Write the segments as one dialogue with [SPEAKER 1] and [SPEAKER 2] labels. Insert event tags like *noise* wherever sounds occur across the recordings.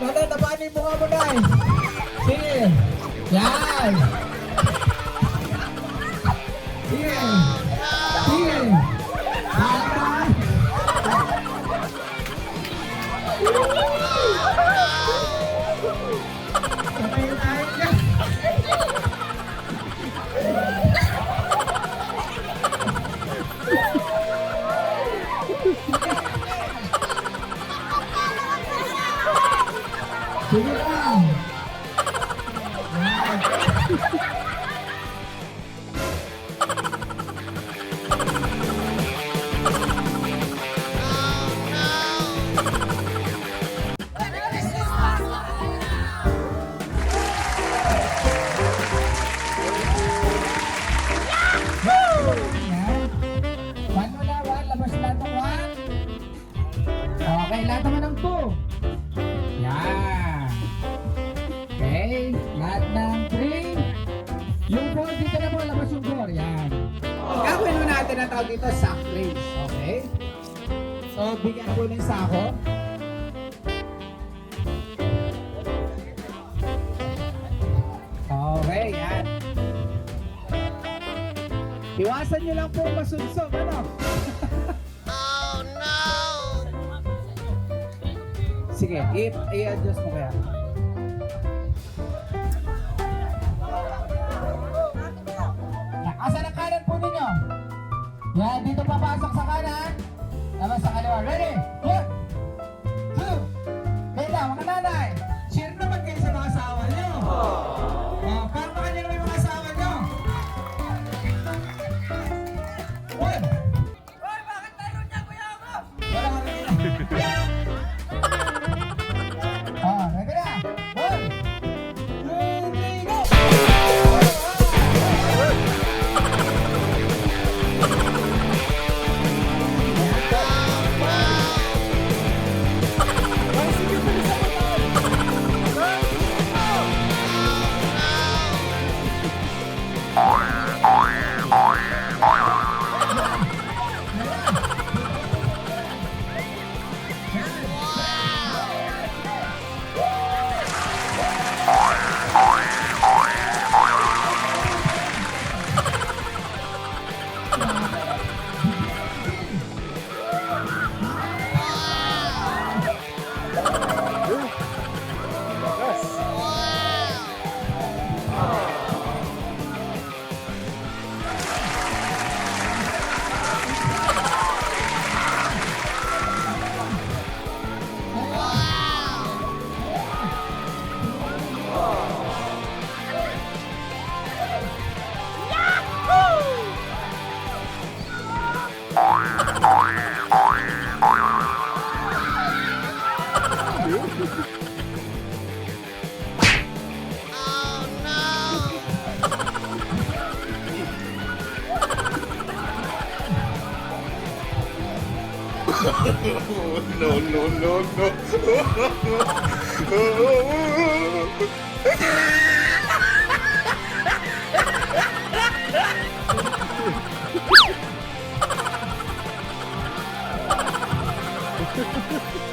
[SPEAKER 1] Nanay, tabanin mo nga muna. Sige. Yan. Iwasan nyo lang po masunsog, ano? oh no! Sige, i-adjust mo kaya. Asan ang kanan po ninyo? Yan, dito papasok sa kanan. Naman sa kaliwa. Ready? One, two, kaya lang, mga nanay.
[SPEAKER 2] no, no, no, no.
[SPEAKER 1] Ha ha ha!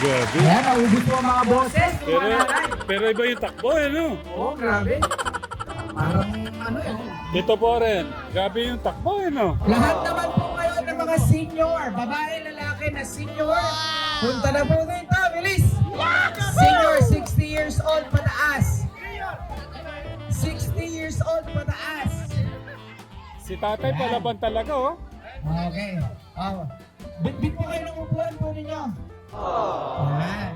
[SPEAKER 2] Grabe.
[SPEAKER 1] Ayan, naubos po ang mga boses.
[SPEAKER 2] Pero, pero iba yung takbo, eh, no?
[SPEAKER 1] Oo, oh, grabe. Parang ano eh.
[SPEAKER 2] Dito po rin, grabe yung takbo, eh, no?
[SPEAKER 1] Lahat naman po kayo ng mga senior, babae, lalaki na senior. Punta na po dito, bilis! Senior, 60 years old, pataas. 60 years old, pataas.
[SPEAKER 2] Si tatay palaban talaga, oh.
[SPEAKER 1] Okay. Oh. Bitbit po kayo ng upuan po ninyo. Yan.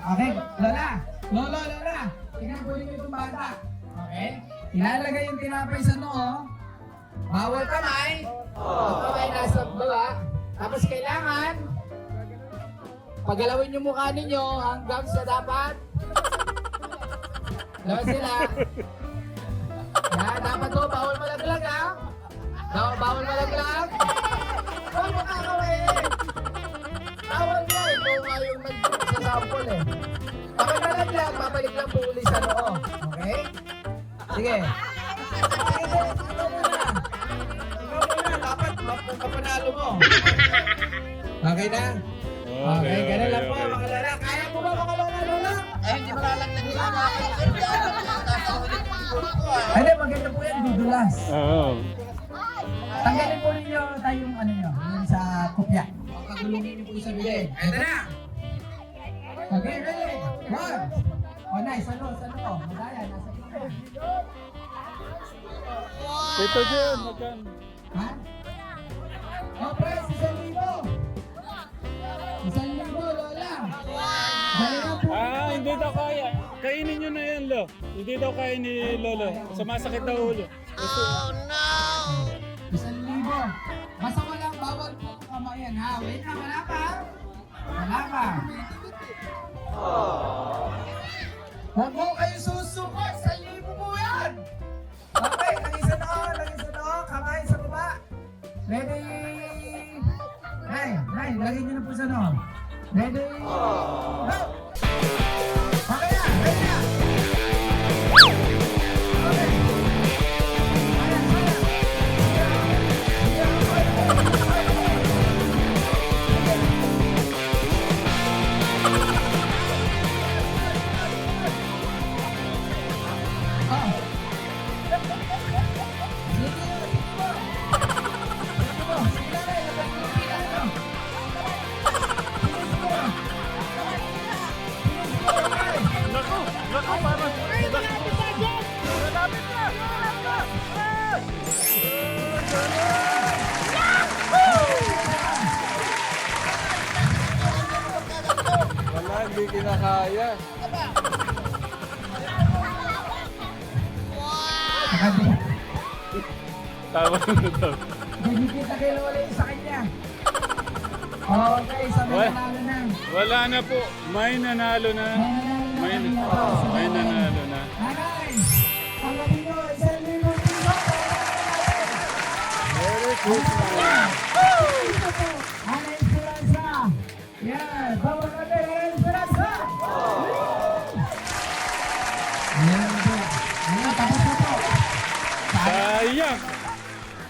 [SPEAKER 1] Okay, Lola. Lolo, Lola. Tingnan po ninyo itong bata. Okay? Ilalagay yung tinapay sa noo. Bawal kamay. Ang kamay nasa baba. Tapos kailangan pagalawin yung mukha ninyo hanggang sa dapat. Lawan sila. Yan, dapat to, bawal malaglag ha. Bawal, bawal malaglag. Bawal makakawin. Nag-sample eh. Kapag nalaglag, babalik lang po uli sa noo. Okay? Sige. Sige, sige, ikaw muna. Ikaw muna, dapat mapanalo mo. Okay na? Okay, ganun lang po mga lala. Kaya mo ba mga lala, lola?
[SPEAKER 3] Ay, hindi malalaglag nila na
[SPEAKER 1] Hindi, maganda po yan, dudulas.
[SPEAKER 2] Oo.
[SPEAKER 1] Tanggalin po ninyo tayong ano nyo, yung sa kopya. Pagulungin niyo po sa bigay. Ito na! Okay, ready? One! Oh, nice. Ano? Ano? Madaya, nasa gitna.
[SPEAKER 2] Ito dyan, magkano?
[SPEAKER 1] Ha? Oh, press, isang libo! Isang libo, Lola! Po.
[SPEAKER 2] Ah, hindi daw kaya. Kainin nyo na yan, Lo. Hindi daw kaya ni Lolo. Sumasakit daw ulo.
[SPEAKER 1] Isang libo. Basta walang bawal po kamayan ha. Wait na, wala pa. Wala pa. Huwag mo kayo susuko. Isang libo po yan. Okay, lagi sa noo, lagi sa noo. Kamay sa baba. Ready? Nay, nay, lagay niyo na po sa noo. Ready? Go! Kayo wala yung sa kanya. Okay, sa may
[SPEAKER 2] What?
[SPEAKER 1] nanalo na.
[SPEAKER 2] Wala na po. May nanalo na.
[SPEAKER 1] May
[SPEAKER 2] May,
[SPEAKER 1] nanalo na.
[SPEAKER 2] may nanalo na.
[SPEAKER 1] Nanay! Ang gabi nyo, isang libo piso.
[SPEAKER 2] Merry Christmas!
[SPEAKER 1] Ana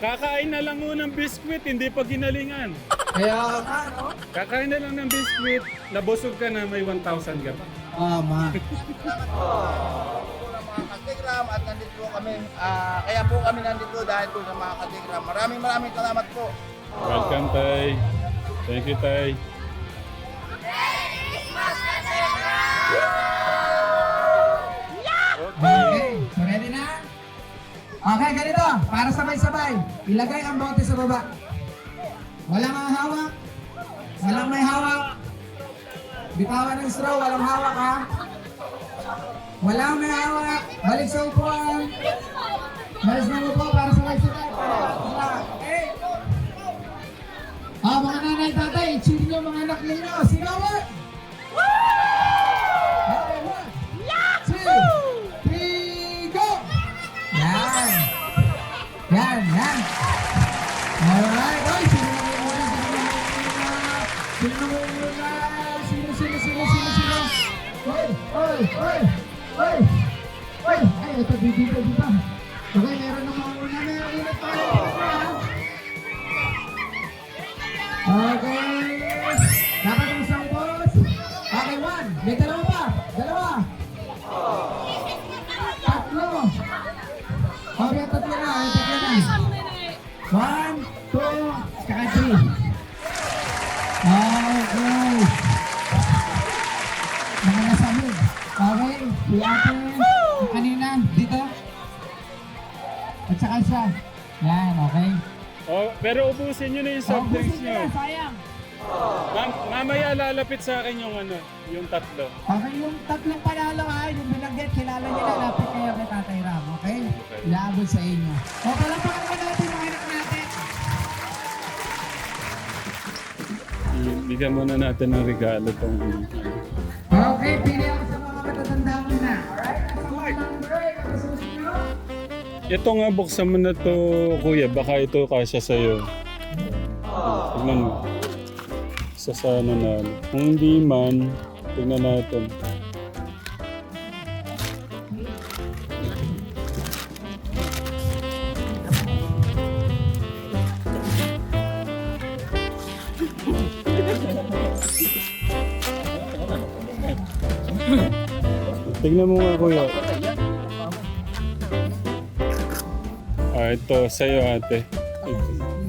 [SPEAKER 2] Kakain na lang mo ng biskwit, hindi pa ginalingan.
[SPEAKER 1] Kaya nga, no?
[SPEAKER 2] Kakain na lang ng biskwit, nabusog ka na may 1,000 ka pa.
[SPEAKER 1] Tama.
[SPEAKER 3] mga katigram at nandito po kami. Ah, kaya po kami nandito dahil po sa mga katigram. Maraming maraming salamat po.
[SPEAKER 2] Welcome, Tay. Thank you, Tay.
[SPEAKER 1] Okay, ganito. Para sabay-sabay. Ilagay ang bote sa baba. Walang ang hawak. Walang may hawak. Bitawan ng straw, walang hawak ha. Walang may hawak. Balik sa upuan. Balik sa upo para sabay-sabay. Ah, mga nanay, tatay, cheer nyo mga anak ninyo. Sigawan! Okay, oy, oy, oy! Ay, ito, dito, dito. Okay, meron na mga una, ulit tayo. Okay. Dapat ang isang boss. Okay, one. May dalawa pa. Dalawa. Tatlo. Okay, tatlo na. Na.
[SPEAKER 2] Pero ubusin nyo na yung soft drinks nyo.
[SPEAKER 1] na, sayang.
[SPEAKER 2] Mam mamaya lalapit sa akin yung ano, yung tatlo.
[SPEAKER 1] Okay, yung tatlong panalo ha, yung binanggit, kilala niyo na, lapit kayo kay Tatay Ram, okay? Ilaabot sa inyo. O, palapakan naman natin mga anak natin.
[SPEAKER 2] Bigyan muna natin ng regalo tong
[SPEAKER 1] Okay, pili ako sa mga matatanda mo na. Alright, nasa mga number.
[SPEAKER 2] Ito nga, buksan mo na to, kuya. Baka ito kasya sa'yo. Tignan mo. Isa sa ano na. Kung hindi man, tignan natin. Tignan mo nga, kuya. Ah, ito sa'yo ate.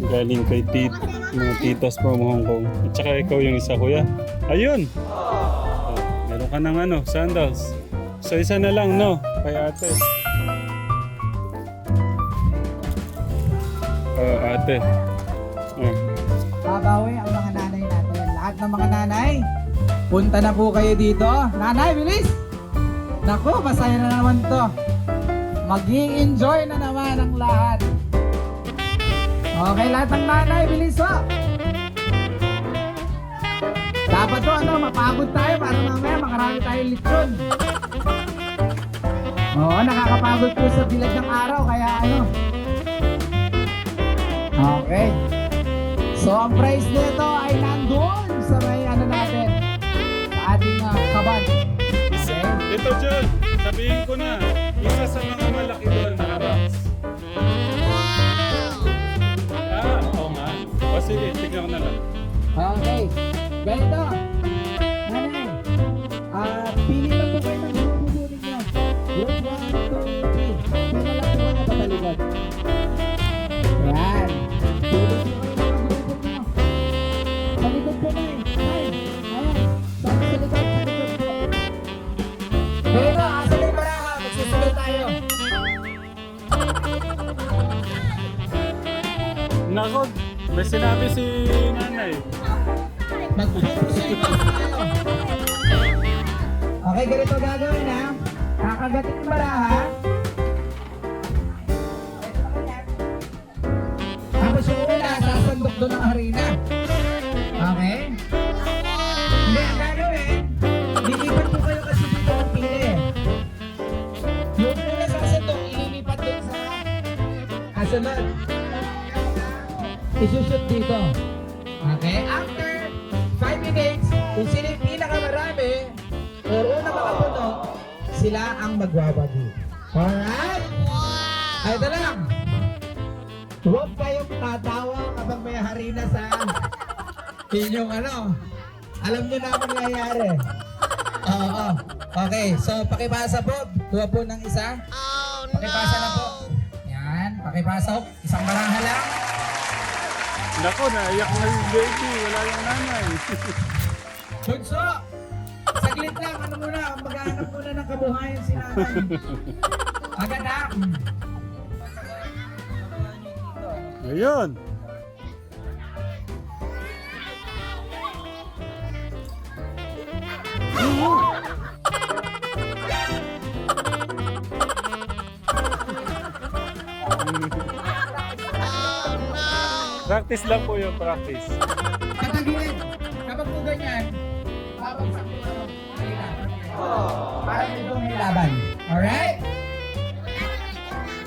[SPEAKER 2] Galing kay tit mga titas from Hong Kong. At saka ikaw yung isa kuya. Ayun! Oh, meron ka ng ano, sandals. So isa na lang no, kay ate. Oh, ate. Oh.
[SPEAKER 1] Babawi ang mga nanay natin. Lahat ng mga nanay, punta na po kayo dito. Nanay, bilis! Naku, masaya na naman to. Maging enjoy na naman. Okay, lahat ng nanay, bilis ho! Dapat to, ano, mapagod tayo para mamaya makarami tayong lechon. Oo, nakakapagod po sa bilad ng araw, kaya ano. Okay. So, ang price nito ay nandoon sa may ano natin, sa ating uh, kaban. Okay?
[SPEAKER 2] Ito John, sabihin ko na, isa sa mga malaki doon sige, tignan ko na lang.
[SPEAKER 1] Okay. Ganito. Nanay. Ah, pili lang po kayo ng bubunin nyo. Group 1, 2, 3. May malaki mga patalikod. Yan. Pili po kayo ng bubunin nyo. Sa likod po na eh. Ay, ayan. Sa sa likod, sa likod po. Ganito, asa yung baraha. Magsusunod tayo.
[SPEAKER 2] Nako, may sinabi si nanay.
[SPEAKER 1] Okay, ganito gagawin ha. Kakagatin yung baraha. Tapos yung una, sasandok doon ang harina. Okay? Hindi, ang gagawin, lilipat po kayo kasi dito ang pili. Yung una sasandok, ililipat doon sa kasunod. Isushoot dito. Okay? After 5 minutes, kung sino yung pinakamarami or una makapuno, sila ang magwawagi. Alright? Ay, ito lang. Huwag kayong tatawa kapag may harina sa *laughs* inyong ano. Alam nyo na ang nangyayari. Oo. Okay, so pakipasa po. Kuha po ng isa. Pakipasa na po. Yan, pakipasa po. Isang baraha lang.
[SPEAKER 2] Nako, naiyak na yung baby. Wala yung nanay. *laughs*
[SPEAKER 1] Bunso! Saglit lang, ano muna, maghanap muna ng kabuhayan si nanay. *laughs* Agad ha?
[SPEAKER 2] Ayun. Practice lang po yung practice.
[SPEAKER 1] Katagilid. Kapag po ganyan, po ano, halika. Para dito may laban. Alright?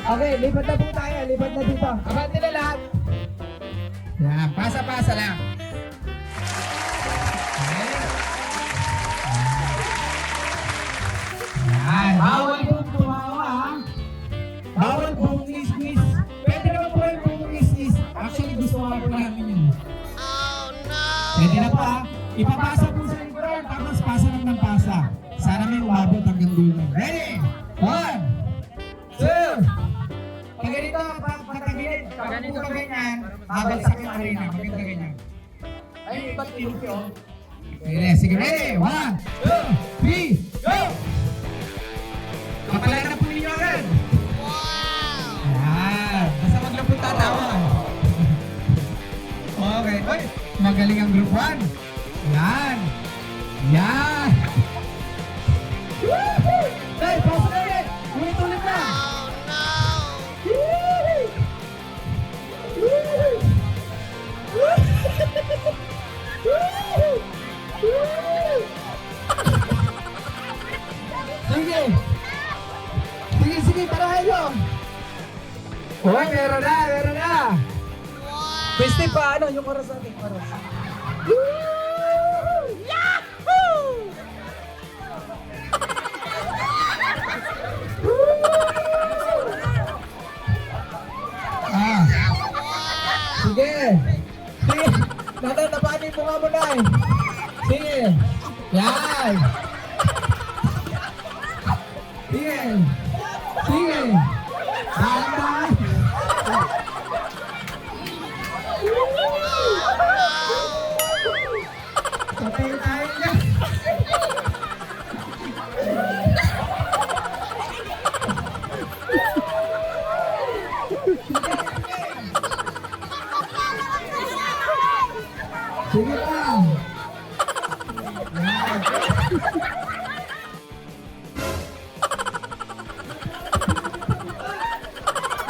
[SPEAKER 1] Okay, lipat na po tayo. Lipat na dito. Abante na lahat. Yan, pasa-pasa lang. Ipapasa po sa likuran, tapos pasa lang ng pasa. Sana may umabot hanggang dulo. Ready? One, two, pag ganito, pag ganito, pag ganito, pag ganyan, babagsak yung Marina. Maganda ganyan. Ay, iba't ilog yun. Sige, sige, ready? One, two, three, go! Kapalay na po ninyo agad. Wow! Yan. Basta po tatawa. *laughs* okay. Oy, magaling ang group 1. Yan. Yan. Hey, pause na ulit. Ulit-ulit na. Sige. Sige, sige, parahin nyo. Uy, meron na, meron na.
[SPEAKER 4] Pwede pa, ano, yung oras natin, oras.
[SPEAKER 1] Ah. Sige. Sige. Natay, napani mo nga mo na eh. Sige. Yan.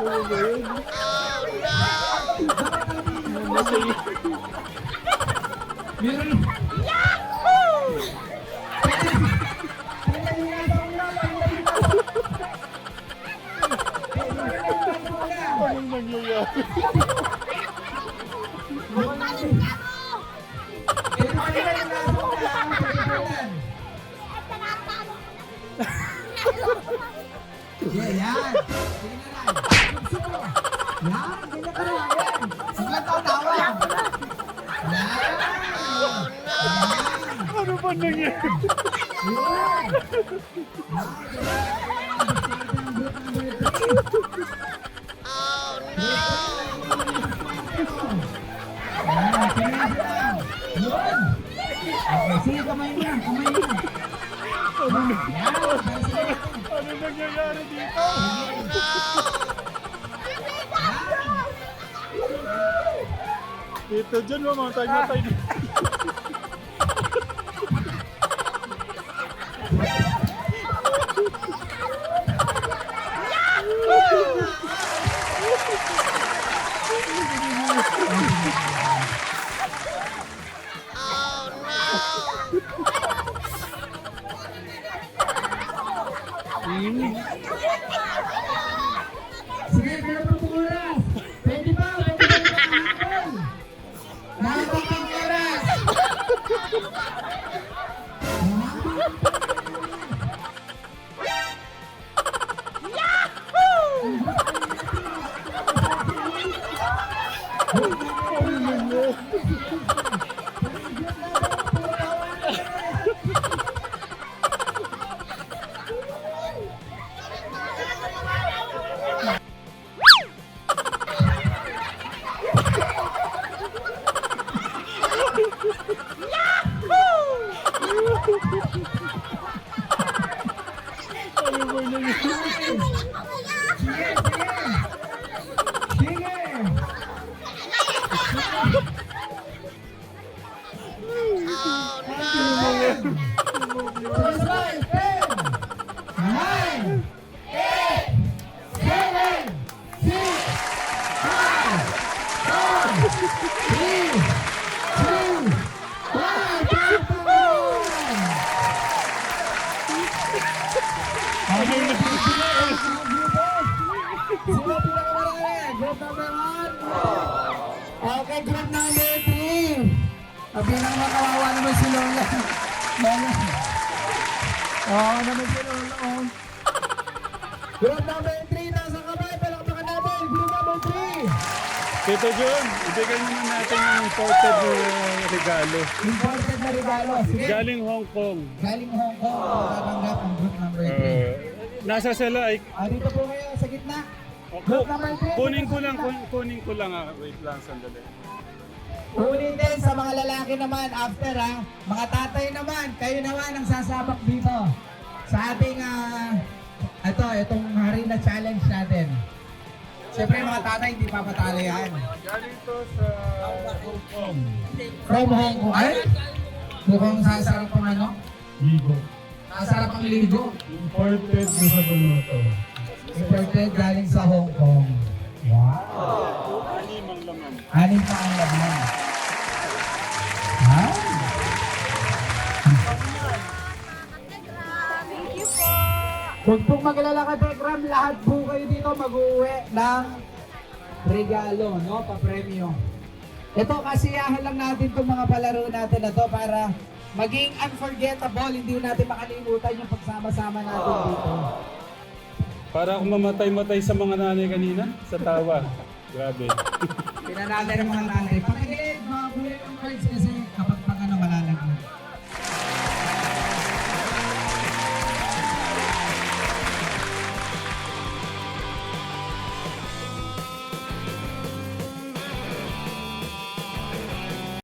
[SPEAKER 1] Meron.
[SPEAKER 2] Anong nangyayari? Ano ba nangyayari?
[SPEAKER 1] Yan. Yan, sige kamay mo lang, kamay mo lang.
[SPEAKER 2] Nangyayari dito? Dito dyan, mamatay-matay dito.
[SPEAKER 1] Thank *laughs* you. Group number three. Ang pinakamakawawa naman si Lola. Lola. Oo naman si Lola. oh. Group number three, nasa kamay. Palakpakan natin. Group number three.
[SPEAKER 2] Tito John, ibigay naman natin yung imported uh, regalo.
[SPEAKER 1] Imported na regalo. Sige.
[SPEAKER 2] Galing Hong Kong.
[SPEAKER 1] Galing Hong Kong. Tatanggap ang group number three.
[SPEAKER 2] Uh, nasa sila ay...
[SPEAKER 1] Ah, dito po kayo sa gitna. Three.
[SPEAKER 2] kunin ko lang, kun- kunin ko lang ah. Wait lang, sandali.
[SPEAKER 1] lalaki naman, after ha, mga tatay naman, kayo naman ang sasabak dito sa ating, ah, ito, itong hari na challenge natin. Siyempre mga tatay, hindi papatalo yan.
[SPEAKER 2] Galing to sa Hong Kong.
[SPEAKER 1] From Hong Kong. Ay, mukhang sasarap ang ano?
[SPEAKER 2] Ligo.
[SPEAKER 1] Sasarap ang ligo.
[SPEAKER 2] Imported na sa Buluto.
[SPEAKER 1] Imported galing sa Hong Kong. Wow.
[SPEAKER 2] Anim ang laman.
[SPEAKER 1] Anin pa ang laman. Ha?
[SPEAKER 5] Thank you po.
[SPEAKER 1] Huwag pong maglala ka, Tekram. Lahat po kayo dito mag-uwi ng regalo, no? Pa-premyo. Ito, kasiyahan lang natin itong mga palaro natin na to para maging unforgettable. Hindi natin makalimutan yung pagsama-sama natin dito.
[SPEAKER 2] Para akong mamatay-matay sa mga nanay kanina, sa tawa. Grabe.
[SPEAKER 1] Pinanatay ng mga nanay. Pag